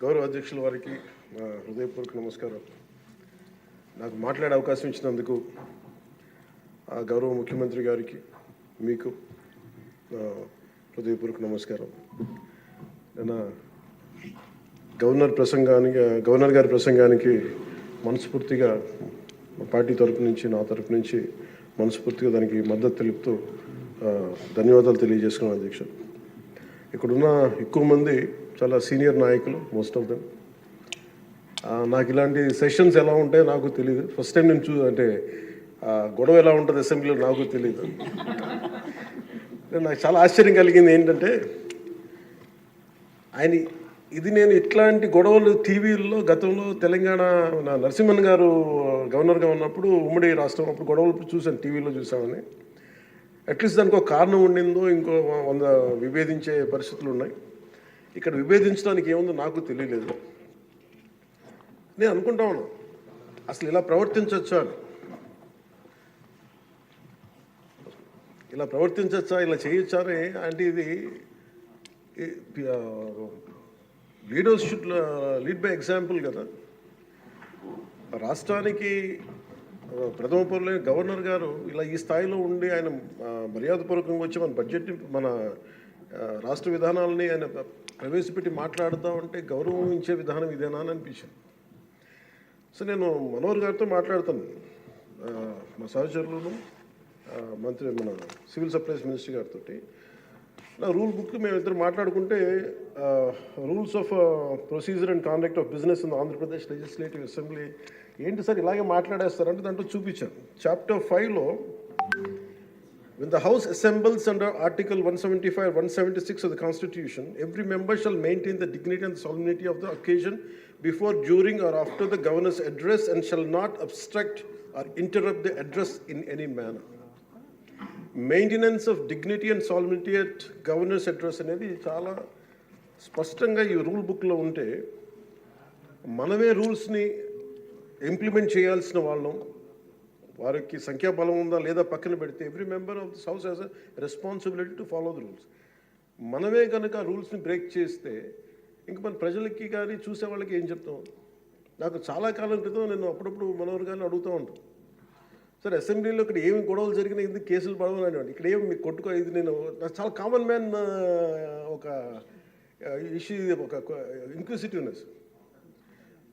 గౌరవ అధ్యక్షుల వారికి నా హృదయపూర్వక నమస్కారం. నాకు మాట్లాడే అవకాశం ఇచ్చినందుకు ఆ గౌరవ ముఖ్యమంత్రి గారికి మీకు హృదయపూర్వక నమస్కారం. నేను గవర్నర్ ప్రసంగానికి గవర్నర్ గారి ప్రసంగానికి మనస్ఫూర్తిగా పార్టీ తరపు నుంచి నా తరపు నుంచి మనస్ఫూర్తిగా దానికి మద్దతు తెలుపుతూ ధన్యవాదాలు తెలియజేసుకున్నాను అధ్యక్ష ఇక్కడున్న ఎక్కువ మంది చాలా సీనియర్ నాయకులు మోస్ట్ ఆఫ్ దెమ్ నాకు ఇలాంటి సెషన్స్ ఎలా ఉంటాయో నాకు తెలియదు ఫస్ట్ టైం నేను చూ అంటే గొడవ ఎలా ఉంటుంది అసెంబ్లీలో నాకు తెలియదు నాకు చాలా ఆశ్చర్యం కలిగింది ఏంటంటే ఆయన ఇది నేను ఇట్లాంటి గొడవలు టీవీల్లో గతంలో తెలంగాణ నా నరసింహన్ గారు గవర్నర్గా ఉన్నప్పుడు ఉమ్మడి రాష్ట్రం అప్పుడు గొడవలు చూశాను టీవీలో చూసామని అట్లీస్ట్ దానికి ఒక కారణం ఉండిందో ఇంకో వంద విభేదించే పరిస్థితులు ఉన్నాయి. ఇక్కడ విభేదించడానికి ఏముందో నాకు తెలియలేదు. నేను అనుకుంటా ఉన్నాను. అసలు ఇలా ప్రవర్తించవచ్చా అని. ఇలా ప్రవర్తించవచ్చా? ఇలా చేయొచ్చా అని అంటే ఇది leaders should lead by example కదా. రాష్ట్రానికి ప్రథమ పౌరులైన గవర్నర్ గారు ఇలా ఈ స్థాయిలో ఉండి ఆయన మర్యాదపూర్వకంగా వచ్చి మన బడ్జెట్ మన రాష్ట్ర విధానాలని ఆయన ప్రవేశపెట్టి మాట్లాడుతూ ఉంటే గౌరవించే విధానం ఇదేనా అని అనిపించింది. సో నేను మనోహర్ గారితో మాట్లాడతాను. మా సహచరులను మంత్రి మన సివిల్ సప్లైస్ మినిస్టర్ గారితో నా రూల్ బుక్ మేము ఇద్దరు మాట్లాడుకుంటే rules of procedure and conduct of business in Andhra Pradesh legislative assembly ఏంటి సార్ ఇలాగే మాట్లాడేస్తారంటే దాంట్లో చూపించాను. చాప్టర్ ఫైవ్లో When the House assembles under Article 175, and 176 of the Constitution, every member shall maintain the dignity and solemnity of the occasion before, during, or after the governor's address and shall not obstruct or interrupt the address in any manner. Maintenance of dignity and solemnity at governor's address అనేది చాలా స్పష్టంగా ఈ rule బుక్లో ఉంటే మనమే రూల్స్ని implement చేయాల్సిన వాళ్ళం వారికి సంఖ్యాబలం ఉందా లేదా పక్కన పెడితే every member of this house has a responsibility to follow the rules మనమే కనుక రూల్స్ని బ్రేక్ చేస్తే ఇంక మన ప్రజలకి కానీ చూసే వాళ్ళకి ఏం చెప్తాం? నాకు చాలా కాలం క్రితం నేను అప్పుడప్పుడు మనోహర్ గారిని అడుగుతూ ఉంటాను సార్ అసెంబ్లీలో ఇక్కడ ఏమి గొడవలు జరిగినా ఎందుకు కేసులు పడవని అనేవాడు ఇక్కడ ఏమి మీకు కొట్టుకో ఇది నేను చాలా కామన్ మ్యాన్ ఒక ఇష్యూ ఒక ఇంక్విసిటివ్నెస్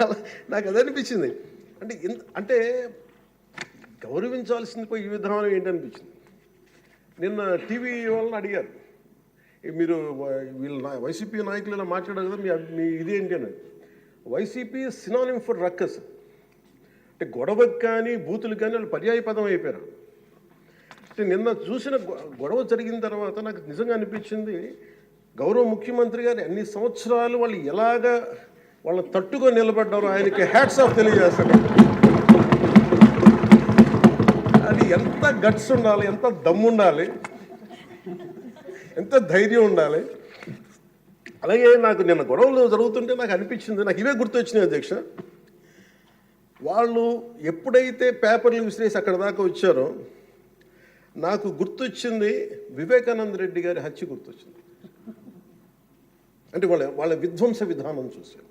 అలా నాకు అది అనిపించింది. అంటే ఇంత అంటే గౌరవించాల్సింది పోయి ఈ విధానం ఏంటనిపించింది నిన్న టీవీ వాళ్ళని అడిగారు. మీరు వీళ్ళు నా- వైసీపీ నాయకులు ఇలా మాట్లాడారు కదా మీ ఇది మీ ఇదేంటి అని వైసీపీ సినానిమ్ ఫర్ రక్కస్. అంటే గొడవకు కానీ బూతులు కానీ వాళ్ళు పర్యాయ పదం అయిపోయారు. అంటే నిన్న చూసిన గొడవ జరిగిన తర్వాత నాకు నిజంగా అనిపించింది గౌరవ ముఖ్యమంత్రి గారు అన్ని సంవత్సరాలు వాళ్ళు ఎలాగా వాళ్ళు తట్టుగా నిలబడ్డారు. ఆయనకి హ్యాట్స్ ఆఫ్ తెలియజేస్తారు అది ఎంత గట్స్ ఉండాలి ఎంత దమ్ము ఉండాలి ఎంత ధైర్యం ఉండాలి. అలాగే నాకు నిన్న గొడవలు జరుగుతుంటే నాకు అనిపించింది నాకు ఇవే గుర్తొచ్చినాయి అధ్యక్ష. వాళ్ళు ఎప్పుడైతే పేపర్లు విసిరేసి అక్కడ దాకా వచ్చారో నాకు గుర్తొచ్చింది వివేకానంద రెడ్డి గారి హత్య గుర్తొచ్చింది. అంటే వాళ్ళ వాళ్ళ విధ్వంస విధానం చూశాను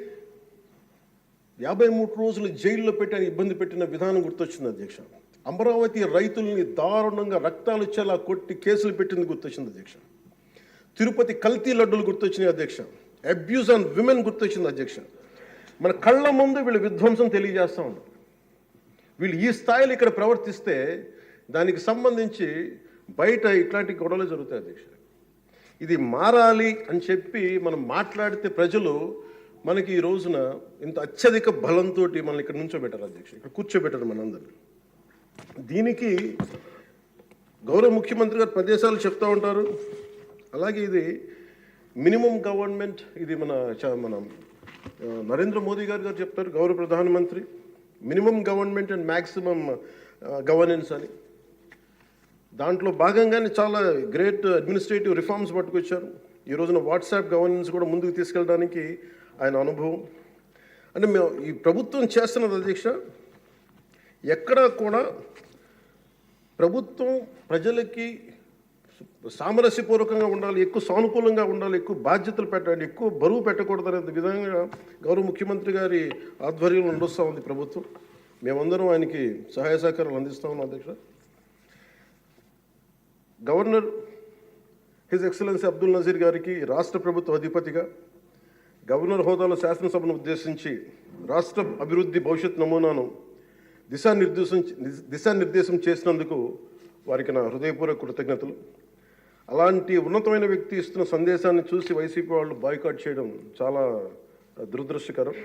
యాభై మూడు రోజులు జైల్లో పెట్టి ఆయన ఇబ్బంది పెట్టిన విధానం గుర్తొచ్చింది అధ్యక్ష. అమరావతి రైతుల్ని దారుణంగా రక్తాలు వచ్చేలా కొట్టి కేసులు పెట్టింది గుర్తొచ్చింది అధ్యక్ష. తిరుపతి కల్తీ లడ్డులు గుర్తొచ్చినాయి అధ్యక్ష. అబ్యూస్ ఆన్ విమెన్ గుర్తొచ్చింది అధ్యక్ష. మన కళ్ళ ముందు వీళ్ళు విధ్వంసం తెలియజేస్తూ ఉన్నారు వీళ్ళు ఈ స్థాయిలో ఇక్కడ ప్రవర్తిస్తే దానికి సంబంధించి బయట ఇట్లాంటి గొడవలు జరుగుతాయి అధ్యక్ష. ఇది మారాలి అని చెప్పి మనం మాట్లాడితే ప్రజలు మనకి ఈ రోజున ఇంత అత్యధిక బలంతో మనల్ని ఇక్కడ నుంచోబెట్టారు అధ్యక్ష ఇక్కడ కూర్చోబెట్టారు మనందరినీ. దీనికి గౌరవ ముఖ్యమంత్రి గారు ప్రదేశాలు చెప్తూ ఉంటారు. అలాగే ఇది మినిమం గవర్నమెంట్ ఇది మన చ- మన నరేంద్ర మోదీ గారు గారు చెప్తారు గౌరవ ప్రధానమంత్రి. Minimum government and maximum governance అని. దాంట్లో భాగంగానే చాలా గ్రేట్ అడ్మినిస్ట్రేటివ్ రిఫార్మ్స్ పట్టుకొచ్చారు. ఈ రోజున వాట్సాప్ గవర్నెన్స్ కూడా ముందుకు తీసుకెళ్ళడానికి ఆయన అనుభవం. అంటే మేము ఈ ప్రభుత్వం చేస్తున్నది అధ్యక్ష ఎక్కడా కూడా ప్రభుత్వం ప్రజలకి సామరస్యపూర్వకంగా ఉండాలి ఎక్కువ సానుకూలంగా ఉండాలి ఎక్కువ బాధ్యతలు పెట్టాలి ఎక్కువ బరువు పెట్టకూడదు అనే విధంగా గౌరవ ముఖ్యమంత్రి గారి ఆధ్వర్యంలో నడుస్తూ ఉంది ప్రభుత్వం. మేమందరం ఆయనకి సహాయ సహకారాలు అందిస్తా ఉన్నాం అధ్యక్ష. Governor his excellency Abdul Nazeer గారికి రాష్ట్ర ప్రభుత్వ అధిపతిగా గవర్నర్ హోదాలో శాసనసభను ఉద్దేశించి రాష్ట్ర అభివృద్ధి భవిష్యత్ నమూనాను దిశానిర్దేశం దిశానిర్దేశం చేసినందుకు వారికి నా హృదయపూర్వక కృతజ్ఞతలు. అలాంటి ఉన్నతమైన వ్యక్తి ఇస్తున్న సందేశాన్ని చూసి వైసీపీ వాళ్ళు బాయ్కాట్ చేయడం చాలా దురదృష్టకరం.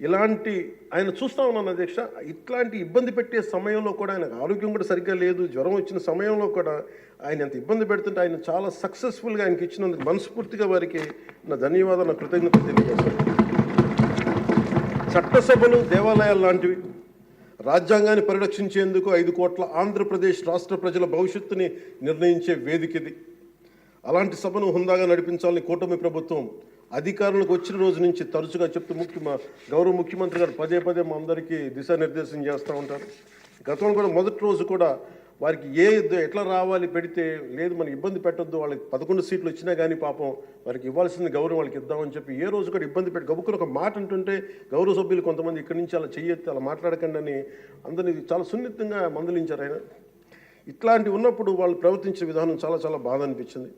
ఇలాంటి ఆయన చూస్తా ఉన్నాను అధ్యక్ష ఇట్లాంటి ఇబ్బంది పెట్టే సమయంలో కూడా ఆయనకు ఆరోగ్యం కూడా సరిగ్గా లేదు జ్వరం వచ్చిన సమయంలో కూడా ఆయన ఎంత ఇబ్బంది పెడుతుంటే ఆయన చాలా సక్సెస్ఫుల్గా ఆయనకి ఇచ్చినందుకు మనస్ఫూర్తిగా వారికి నా ధన్యవాదాలు నా కృతజ్ఞత తెలియజేస్తాను చట్టసభలు దేవాలయాలు లాంటివి రాజ్యాంగాన్ని పరిరక్షించేందుకు ఐదు కోట్ల ఆంధ్రప్రదేశ్ రాష్ట్ర ప్రజల భవిష్యత్తుని నిర్ణయించే వేదిక ఇది. అలాంటి సభను హుందాగా నడిపించాలని కూటమి ప్రభుత్వం అధికారులకు వచ్చిన రోజు నుంచి తరచుగా చెప్తూ ముఖ్య గౌరవ ముఖ్యమంత్రి గారు పదే పదే మా అందరికీ దిశానిర్దేశం చేస్తూ ఉంటారు. గతంలో కూడా మొదటి రోజు కూడా వారికి ఏ ఎట్లా రావాలి పెడితే లేదు మనకి ఇబ్బంది పెట్టొద్దు వాళ్ళకి పదకొండు సీట్లు వచ్చినా కానీ పాపం వారికి ఇవ్వాల్సింది గౌరవం వాళ్ళకి ఇద్దామని చెప్పి ఏ రోజు కూడా ఇబ్బంది పెట్టి గబుక్కులు ఒక మాట అంటుంటే గౌరవ సభ్యులు కొంతమంది ఇక్కడి నుంచి అలా చెయ్యొద్దు అలా మాట్లాడకండి అని అందరినీ చాలా సున్నితంగా మందలించారు ఆయన. ఇట్లాంటి ఉన్నప్పుడు వాళ్ళు ప్రవర్తించే విధానం చాలా చాలా బాధ అనిపించింది.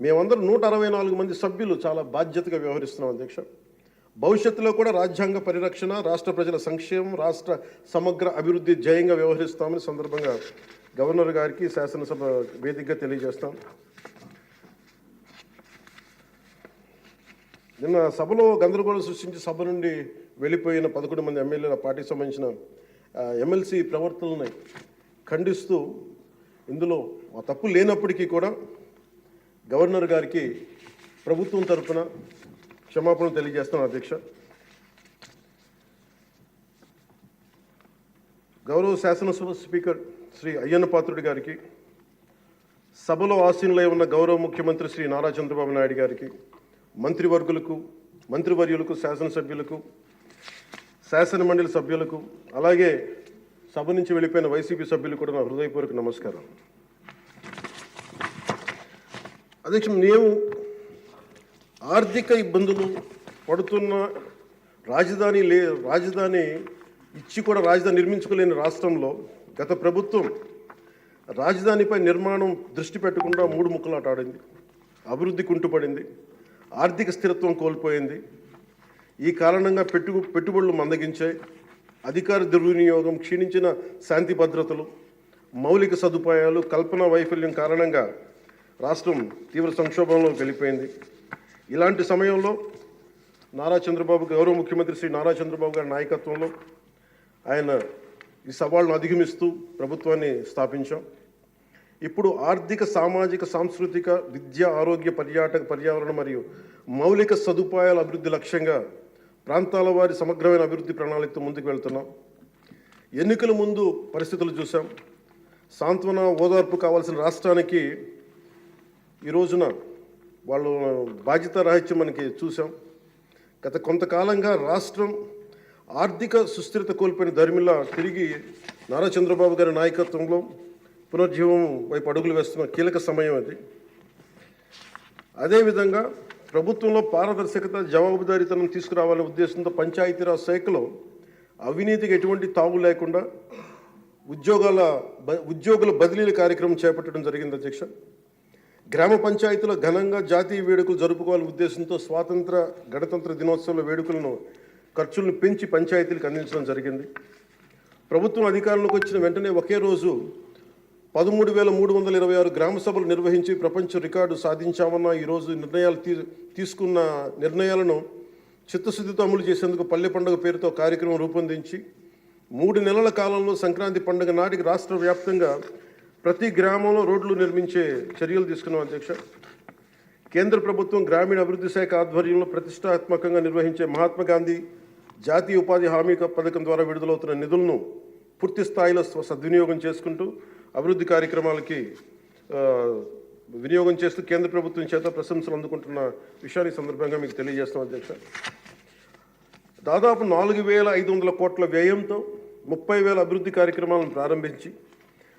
మేమందరం నూట అరవై నాలుగు మంది సభ్యులు చాలా బాధ్యతగా వ్యవహరిస్తున్నాం అధ్యక్ష. భవిష్యత్తులో కూడా రాజ్యాంగ పరిరక్షణ రాష్ట్ర ప్రజల సంక్షేమం రాష్ట్ర సమగ్ర అభివృద్ధి జయంగా వ్యవహరిస్తామని సందర్భంగా గవర్నర్ గారికి శాసనసభ వేదికగా తెలియజేస్తాం. నిన్న సభలో గందరగోళం సృష్టించి సభ నుండి వెళ్ళిపోయిన పదకొండు మంది ఎమ్మెల్యేల పార్టీకి సంబంధించిన ఎమ్మెల్సీ ప్రవర్తనని ఖండిస్తూ ఇందులో తప్పు లేనప్పటికీ కూడా గవర్నర్ గారికి ప్రభుత్వం తరఫున క్షమాపణ తెలియజేస్తాను అధ్యక్ష. గౌరవ శాసనసభ స్పీకర్ శ్రీ అయ్యన్న పాత్రుడి గారికి సభలో ఆసీనులై ఉన్న గౌరవ ముఖ్యమంత్రి శ్రీ నారా చంద్రబాబు నాయుడు గారికి మంత్రివర్గులకు మంత్రివర్యులకు శాసనసభ్యులకు శాసన మండలి సభ్యులకు అలాగే సభ నుంచి వెళ్ళిపోయిన వైసీపీ సభ్యులు కూడా నా హృదయపూర్వక నమస్కారం అధ్యక్ష నేను ఆర్థిక ఇబ్బందులు పడుతున్న రాజధాని లే రాజధాని ఇచ్చి కూడా రాజధాని నిర్మించుకోలేని రాష్ట్రంలో గత ప్రభుత్వం రాజధానిపై నిర్మాణం దృష్టి పెట్టకుండా మూడు ముక్కలాట ఆడింది అభివృద్ధి కుంటుపడింది. ఆర్థిక స్థిరత్వం కోల్పోయింది. ఈ కారణంగా పెట్టు పెట్టుబడులు మందగించాయి. అధికార దుర్వినియోగం క్షీణించిన శాంతి భద్రతలు మౌలిక సదుపాయాలు కల్పన వైఫల్యం కారణంగా రాష్ట్రం తీవ్ర సంక్షోభంలో వెళ్ళిపోయింది ఇలాంటి సమయంలో నారా చంద్రబాబు గౌరవ ముఖ్యమంత్రి శ్రీ నారా చంద్రబాబు గారి నాయకత్వంలో ఆయన ఈ సవాళ్ళను అధిగమిస్తూ ప్రభుత్వాన్ని స్థాపించాం. ఇప్పుడు ఆర్థిక సామాజిక సాంస్కృతిక విద్య ఆరోగ్య పర్యాటక పర్యావరణ మరియు మౌలిక సదుపాయాల అభివృద్ధి లక్ష్యంగా ప్రాంతాల వారి సమగ్రమైన అభివృద్ధి ప్రణాళికతో ముందుకు వెళ్తున్నాం. ఎన్నికల ముందు పరిస్థితులు చూసాం సాంత్వన ఓదార్పు కావాల్సిన రాష్ట్రానికి ఈ రోజున వాళ్ళు బాధ్యత రాహిత్యం మనకి చూసాం. గత కొంతకాలంగా రాష్ట్రం ఆర్థిక సుస్థిరత కోల్పోయిన ధర్మిలా తిరిగి నారా చంద్రబాబు గారి నాయకత్వంలో పునర్జీవం వైపు అడుగులు వేస్తున్న కీలక సమయం అది. అదేవిధంగా ప్రభుత్వంలో పారదర్శకత జవాబుదారీతనం తీసుకురావాలనే ఉద్దేశంతో పంచాయతీరాజ్ శాఖలో అవినీతికి ఎటువంటి తావు లేకుండా ఉద్యోగాల బ- ఉద్యోగుల బదిలీల కార్యక్రమం చేపట్టడం జరిగింది అధ్యక్ష. గ్రామ పంచాయతీలో ఘనంగా జాతీయ వేడుకలు జరుపుకోవాలనే ఉద్దేశంతో స్వాతంత్ర గణతంత్ర దినోత్సవాల వేడుకలను ఖర్చులను పెంచి పంచాయతీలకు అందించడం జరిగింది. ప్రభుత్వం అధికారంలోకి వచ్చిన వెంటనే ఒకే రోజు పదమూడు వేల మూడు వందల ఇరవై ఆరు గ్రామ సభలు నిర్వహించి ప్రపంచ రికార్డు సాధించామన్న ఈరోజు నిర్ణయాలు తీ తీసుకున్న నిర్ణయాలను చిత్తశుద్ధితో అమలు చేసేందుకు పల్లె పండుగ పేరుతో కార్యక్రమం రూపొందించి మూడు నెలల కాలంలో సంక్రాంతి పండుగ నాటికి రాష్ట్ర వ్యాప్తంగా ప్రతి గ్రామంలో రోడ్లు నిర్మించే చర్యలు తీసుకున్నాం అధ్యక్ష. కేంద్ర ప్రభుత్వం గ్రామీణ అభివృద్ధి శాఖ ఆధ్వర్యంలో ప్రతిష్టాత్మకంగా నిర్వహించే మహాత్మా గాంధీ జాతీయ ఉపాధి హామీ పథకం ద్వారా విడుదలవుతున్న నిధులను పూర్తి స్థాయిలో సద్వినియోగం చేసుకుంటూ అభివృద్ధి కార్యక్రమాలకి వినియోగం చేస్తూ కేంద్ర ప్రభుత్వం చేత ప్రశంసలు అందుకుంటున్న విషయాన్ని సందర్భంగా మీకు తెలియజేస్తాం అధ్యక్ష. దాదాపు నాలుగు వేల ఐదు వందల కోట్ల వ్యయంతో ముప్పై వేల అభివృద్ధి కార్యక్రమాలను ప్రారంభించి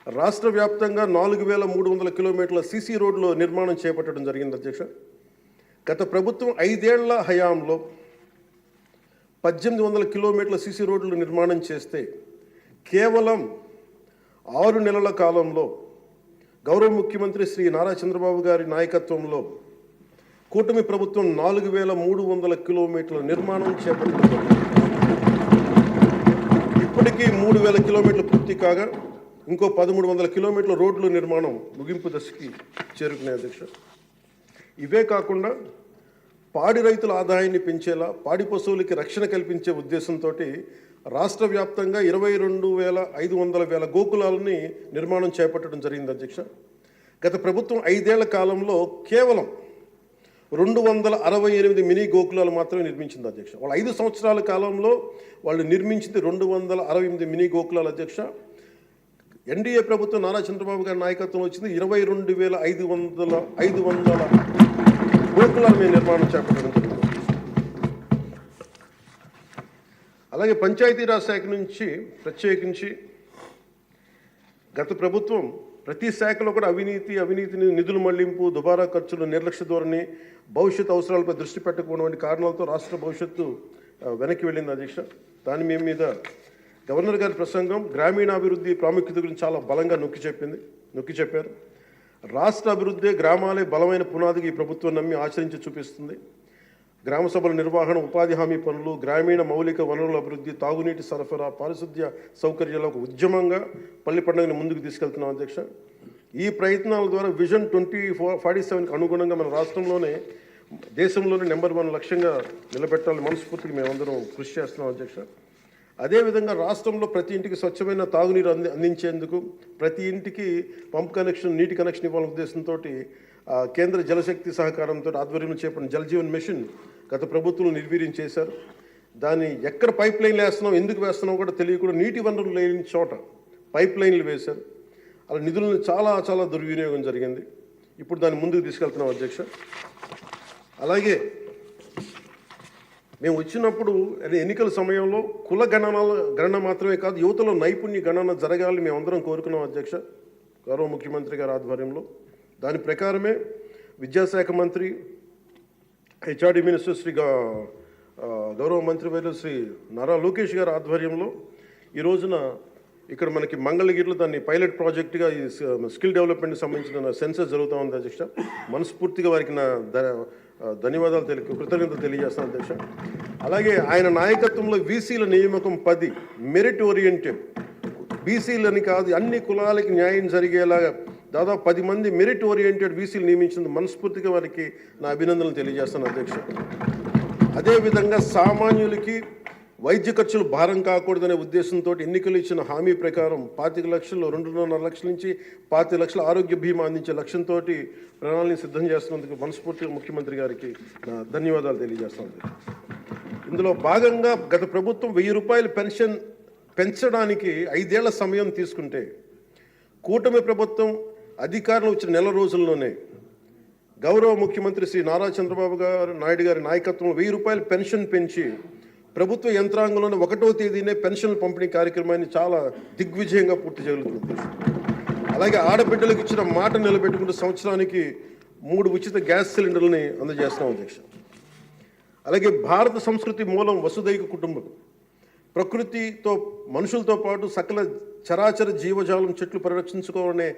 రాష్ట్ర వ్యాప్తంగా నాలుగు వేల మూడు వందల కిలోమీటర్ల సీసీ రోడ్లు నిర్మాణం చేపట్టడం జరిగింది అధ్యక్ష. గత ప్రభుత్వం ఐదేళ్ళ హయాంలో పద్దెనిమిది వందల కిలోమీటర్ల సీసీ రోడ్లు నిర్మాణం చేస్తే కేవలం ఆరు నెలల కాలంలో గౌరవ ముఖ్యమంత్రి శ్రీ నారా చంద్రబాబు గారి నాయకత్వంలో కూటమి ప్రభుత్వం నాలుగు వేల మూడు వందల కిలోమీటర్ల నిర్మాణం చేపట్టింది ఇప్పటికీ మూడు వేల కిలోమీటర్లు పూర్తి కాగా ఇంకో పదమూడు వందల కిలోమీటర్ల రోడ్లు నిర్మాణం ముగింపు దశకి చేరుకునే అధ్యక్ష. ఇవే కాకుండా పాడి రైతుల ఆదాయాన్ని పెంచేలా పాడి పశువులకి రక్షణ కల్పించే ఉద్దేశంతో రాష్ట్ర వ్యాప్తంగా ఇరవై రెండు వేల ఐదు వందల వేల గోకులాలని నిర్మాణం చేపట్టడం జరిగింది అధ్యక్ష. గత ప్రభుత్వం ఐదేళ్ళ కాలంలో కేవలం రెండు వందల అరవై ఎనిమిది మినీ గోకులాలు మాత్రమే నిర్మించింది అధ్యక్ష. వాళ్ళ ఐదు సంవత్సరాల కాలంలో వాళ్ళు నిర్మించింది రెండు వందల అరవై ఎనిమిది మినీ గోకులాలు అధ్యక్ష. ఎన్డీఏ ప్రభుత్వం నారా చంద్రబాబు గారి నాయకత్వం వచ్చింది. ఇరవై రెండు వేల ఐదు వందల ఐదు వందల గోకులాలు మేము నిర్మాణం చేపట్టడం జరిగింది. అలాగే పంచాయతీరాజ్ శాఖ నుంచి ప్రత్యేకించి గత ప్రభుత్వం ప్రతి శాఖలో కూడా అవినీతి అవినీతిని నిధుల మళ్ళింపు దుబారా ఖర్చులు నిర్లక్ష్య ధోరణి భవిష్యత్ అవసరాలపై దృష్టి పెట్టకపోవడం వంటి కారణాలతో రాష్ట్ర భవిష్యత్తు వెనక్కి వెళ్ళింది అధ్యక్ష. దాని మేము మీద గవర్నర్ గారి ప్రసంగం గ్రామీణాభివృద్ధి ప్రాముఖ్యత గురించి చాలా బలంగా నొక్కి చెప్పింది నొక్కి చెప్పారు. రాష్ట్ర అభివృద్ధి గ్రామాలే బలమైన పునాదికి ఈ ప్రభుత్వం నమ్మి ఆచరించి చూపిస్తుంది. గ్రామ సభల నిర్వహణ ఉపాధి హామీ పనులు గ్రామీణ మౌలిక వనరుల అభివృద్ధి తాగునీటి సరఫరా పారిశుద్ధ్య సౌకర్యాల ఒక ఉద్యమంగా పల్లి పండుగను ముందుకు తీసుకెళ్తున్నాం అధ్యక్ష. ఈ ప్రయత్నాల ద్వారా విజన్ ట్వంటీ ఫోర్ ఫార్టీ సెవెన్కి అనుగుణంగా మన రాష్ట్రంలోనే దేశంలోనే నెంబర్ వన్ లక్ష్యంగా నిలబెట్టాలని మనస్ఫూర్తికి మేమందరం కృషి చేస్తున్నాం అధ్యక్ష. అదేవిధంగా రాష్ట్రంలో ప్రతి ఇంటికి స్వచ్ఛమైన తాగునీరు అంది అందించేందుకు ప్రతి ఇంటికి పంప్ కనెక్షన్ నీటి కనెక్షన్ ఇవ్వాలనే ఉద్దేశంతో కేంద్ర జలశక్తి సహకారంతో ఆధ్వర్యంలో చేపట్టిన జలజీవన్ మిషన్ గత ప్రభుత్వం నిర్వీర్యం చేశారు. దాన్ని ఎక్కడ పైప్ లైన్లు వేస్తున్నాం ఎందుకు వేస్తున్నాం కూడా తెలియకుండా నీటి వనరులు లేని చోట పైప్ లైన్లు వేశారు. అలా నిధులను చాలా చాలా దుర్వినియోగం జరిగింది. ఇప్పుడు దాన్ని ముందుకు తీసుకెళ్తున్నాం అధ్యక్ష. అలాగే మేము వచ్చినప్పుడు అదే ఎన్నికల సమయంలో కుల గణనాల గణన మాత్రమే కాదు యువతలో నైపుణ్య గణన జరగాలని మేమందరం కోరుకున్నాం అధ్యక్ష గౌరవ ముఖ్యమంత్రి గారి ఆధ్వర్యంలో. దాని ప్రకారమే విద్యాశాఖ మంత్రి హెచ్ఆర్డి మినిస్టర్ శ్రీ గౌరవ మంత్రివర్యులు శ్రీ నారా లోకేష్ గారి ఆధ్వర్యంలో ఈ రోజున ఇక్కడ మనకి మంగళగిరిలో దాన్ని పైలట్ ప్రాజెక్టుగా ఈ స్కిల్ డెవలప్మెంట్కి సంబంధించిన సెన్సర్ జరుగుతూ ఉంది అధ్యక్ష. మనస్ఫూర్తిగా వారికి నా ధన్యవాదాలు తెలియ కృతజ్ఞతలు తెలియజేస్తాను అధ్యక్ష. అలాగే ఆయన నాయకత్వంలో వీసీల నియామకం పది మెరిట్ ఓరియంటెడ్ బీసీలని కాదు అన్ని కులాలకి న్యాయం జరిగేలాగా దాదాపు పది మంది మెరిట్ ఓరియంటెడ్ బీసీలు నియమించినందుకు మనస్ఫూర్తిగా వారికి నా అభినందనలు తెలియజేస్తాను అధ్యక్ష. అదేవిధంగా సామాన్యులకి వైద్య ఖర్చులు భారం కాకూడదనే ఉద్దేశంతో ఎన్నికలు ఇచ్చిన హామీ ప్రకారం పాతిక లక్షలు రెండున్నర లక్షల నుంచి పాతిక లక్షల ఆరోగ్య బీమా అందించే లక్ష్యంతో ప్రణాళిని సిద్ధం చేస్తున్నందుకు మనస్ఫూర్తిగా ముఖ్యమంత్రి గారికి ధన్యవాదాలు తెలియజేస్తాను ఇందులో భాగంగా గత ప్రభుత్వం వెయ్యి రూపాయలు పెన్షన్ పెంచడానికి ఐదేళ్ళ సమయం తీసుకుంటే కూటమి ప్రభుత్వం అధికారంలో వచ్చిన నెల రోజుల్లోనే గౌరవ ముఖ్యమంత్రి శ్రీ నారా చంద్రబాబు గారు నాయుడు గారి నాయకత్వంలో వెయ్యి రూపాయలు పెన్షన్ పెంచి ప్రభుత్వ యంత్రాంగంలోనే ఒకటో తేదీనే పెన్షన్ పంపిణీ కార్యక్రమాన్ని చాలా దిగ్విజయంగా పూర్తి చేయగలుగుతుంది అలాగే ఆడబిడ్డలకు ఇచ్చిన మాట నిలబెట్టుకుంటూ సంవత్సరానికి మూడు ఉచిత గ్యాస్ సిలిండర్లని అందజేస్తున్నాం అధ్యక్ష. అలాగే భారత సంస్కృతి మూలం వసుదైక కుటుంబం. ప్రకృతితో మనుషులతో పాటు సకల చరాచర జీవజాలం చెట్లు పరిరక్షించుకోవాలనే